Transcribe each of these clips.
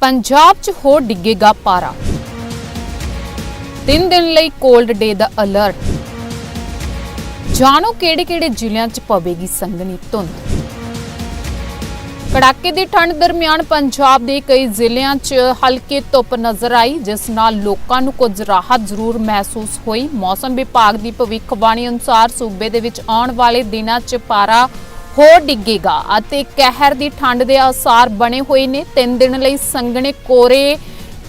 ਪੰਜਾਬ 'ਚ ਹੋ ਡਿੱਗੇਗਾ ਪਾਰਾ। ਤਿੰਨ ਦਿਨ ਲਈ ਕੋਲਡ ਡੇ ਦਾ ਅਲਰਟ ਜਾਣੋ ਕਿਹੜੇ-ਕਿਹੜੇ ਜ਼ਿਲ੍ਹਿਆਂ 'ਚ ਪਵੇਗੀ ਸੰਘਣੀ ਧੁੰਦ। ਕੜਾਕੇ ਦੀ ਠੰਡ ਦਰਮਿਆਨ ਪੰਜਾਬ ਦੇ ਕਈ ਜ਼ਿਲ੍ਹਿਆਂ 'ਚ ਹਲਕੇ ਧੁੱਪ ਨਜ਼ਰ ਆਈ, ਜਿਸ ਨਾਲ ਲੋਕਾਂ ਨੂੰ ਕੁਝ ਰਾਹਤ ਜ਼ਰੂਰ ਮਹਿਸੂਸ ਹੋਈ। ਮੌਸਮ ਵਿਭਾਗ ਦੀ ਭਵਿੱਖਬਾਣੀ ਅਨੁਸਾਰ ਸੂਬੇ ਦੇ ਵਿੱਚ ਆਉਣ ਵਾਲੇ ਦਿਨਾਂ 'ਚ ਪਾਰਾ ਹੋਰ ਡਿੱਗੇਗਾ ਅਤੇ ਕਹਿਰ ਦੀ ਠੰਡ ਦੇ ਆਸਾਰ ਬਣੇ ਹੋਏ ਨੇ। ਤਿੰਨ ਦਿਨ ਲਈ ਸੰਘਣੇ ਕੋਰੇ,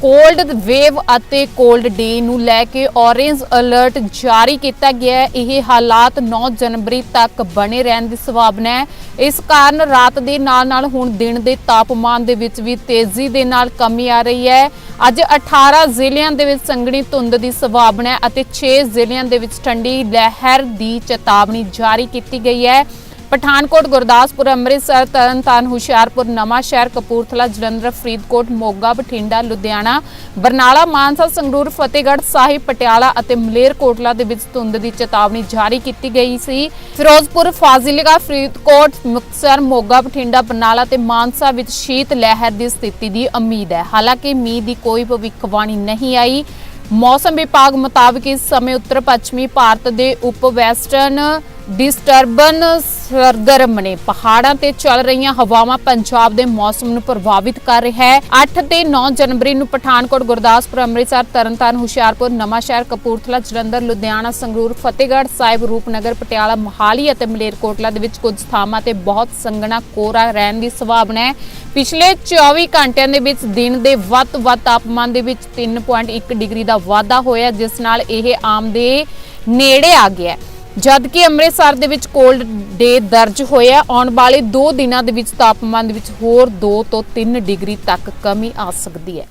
ਕੋਲਡ ਵੇਵ ਅਤੇ ਕੋਲਡ ਡੇ ਨੂੰ ਲੈ ਕੇ ਔਰੇਂਜ ਅਲਰਟ ਜਾਰੀ ਕੀਤਾ ਗਿਆ ਹੈ। ਇਹ ਹਾਲਾਤ 9 ਜਨਵਰੀ ਤੱਕ ਬਣੇ ਰਹਿਣ ਦੀ ਸੰਭਾਵਨਾ ਹੈ। ਇਸ ਕਾਰਨ ਰਾਤ ਦੇ ਨਾਲ ਨਾਲ ਹੁਣ ਦਿਨ ਦੇ ਤਾਪਮਾਨ ਦੇ ਵਿੱਚ ਵੀ ਤੇਜ਼ੀ ਦੇ ਨਾਲ ਕਮੀ ਆ ਰਹੀ ਹੈ। ਅੱਜ 18 ਜ਼ਿਲ੍ਹਿਆਂ ਦੇ ਵਿੱਚ ਸੰਘਣੀ ਧੁੰਦ ਦੀ ਸੰਭਾਵਨਾ ਹੈ ਅਤੇ 6 ਜ਼ਿਲ੍ਹਿਆਂ ਦੇ ਵਿੱਚ ਠੰਡੀ ਲਹਿਰ ਦੀ ਚੇਤਾਵਨੀ ਜਾਰੀ ਕੀਤੀ ਗਈ ਹੈ। ਪਠਾਨਕੋਟ, ਗੁਰਦਾਸਪੁਰ, ਅੰਮ੍ਰਿਤਸਰ, ਤਰਨਤਾਰਨ, ਹੁਸ਼ਿਆਰਪੁਰ, ਨਵਾਂ ਸ਼ਹਿਰ, ਕਪੂਰਥਲਾ, ਜਲੰਧਰ, ਫਰੀਦਕੋਟ, ਮੋਗਾ, ਬਠਿੰਡਾ, ਲੁਧਿਆਣਾ, ਬਰਨਾਲਾ, ਮਾਨਸਾ, ਸੰਗਰੂਰ, ਫਤਿਹਗੜ੍ਹ ਸਾਹਿਬ, ਪਟਿਆਲਾ ਅਤੇ ਮਲੇਰਕੋਟਲਾ ਦੇ ਵਿੱਚ ਧੁੰਦ ਦੀ ਚੇਤਾਵਨੀ ਜਾਰੀ ਕੀਤੀ ਗਈ ਸੀ। ਫਿਰੋਜ਼ਪੁਰ, ਫਾਜ਼ਿਲਕਾ, ਫਰੀਦਕੋਟ, ਮੁਕਤਸਰ, ਮੋਗਾ, ਬਠਿੰਡਾ, ਬਰਨਾਲਾ ਤੇ ਮਾਨਸਾ ਵਿੱਚ ਸ਼ੀਤ ਲਹਿਰ ਦੀ ਸਥਿਤੀ ਦੀ ਉਮੀਦ ਹੈ। ਹਾਲਾਂਕਿ ਮੀਂਹ ਦੀ ਕੋਈ ਭਵਿੱਖਬਾਣੀ ਨਹੀਂ ਆਈ। ਮੌਸਮ ਵਿਭਾਗ ਮੁਤਾਬਕ ਇਸ ਸਮੇਂ ਉੱਤਰ ਪੱਛਮੀ ਭਾਰਤ ਦੇ ਉਪ ਵੈਸਟਰਨ ਡਿਸਟਰਬਨ ਸਰਗਰਮ ਨੇ ਪਹਾੜਾਂ ਤੇ ਚੱਲ ਰਹੀਆਂ ਹਵਾਵਾਂ ਪੰਜਾਬ ਦੇ ਮੌਸਮ ਨੂੰ ਪ੍ਰਭਾਵਿਤ ਕਰ ਰਿਹਾ ਹੈ। 8 ਤੇ 9 ਜਨਵਰੀ ਨੂੰ ਪਠਾਨਕੋਟ, ਗੁਰਦਾਸਪੁਰ, ਅੰਮ੍ਰਿਤਸਰ, ਤਰਨਤਾਰਨ, ਹੁਸ਼ਿਆਰਪੁਰ, ਨਵਾਂਸ਼ਹਿਰ, ਕਪੂਰਥਲਾ, ਜਲੰਧਰ, ਲੁਧਿਆਣਾ, ਸੰਗਰੂਰ, ਫਤਿਹਗੜ੍ਹ ਸਾਹਿਬ, ਰੂਪਨਗਰ, ਪਟਿਆਲਾ, ਮੋਹਾਲੀ ਅਤੇ ਮਲੇਰਕੋਟਲਾ ਦੇ ਵਿੱਚ ਕੁਝ ਥਾਵਾਂ ਤੇ ਬਹੁਤ ਸੰਘਣਾ ਕੋਹਰਾ ਰਹਿਣ ਦੀ ਸੰਭਾਵਨਾ ਹੈ। ਪਿਛਲੇ 24 ਘੰਟਿਆਂ ਦੇ ਵਿੱਚ ਦਿਨ ਦੇ ਵੱਧ ਤੋਂ ਵੱਧ ਤਾਪਮਾਨ ਦੇ ਵਿੱਚ 3.1 ਡਿਗਰੀ ਦਾ ਵਾਧਾ ਹੋਇਆ, ਜਿਸ ਨਾਲ ਇਹ ਆਮ ਦੇ ਨੇੜੇ ਆ ਗਿਆ ਹੈ। ਜਦਕਿ ਅੰਮ੍ਰਿਤਸਰ ਦੇ ਵਿੱਚ ਕੋਲਡ ਡੇ ਦਰਜ ਹੋਇਆ ਆਉਣ ਵਾਲੇ 2 ਦਿਨਾਂ ਦੇ ਵਿੱਚ ਤਾਪਮਾਨ ਦੇ ਵਿੱਚ ਹੋਰ 2 ਤੋਂ 3 ਡਿਗਰੀ ਤੱਕ ਕਮੀ ਆ ਸਕਦੀ ਹੈ।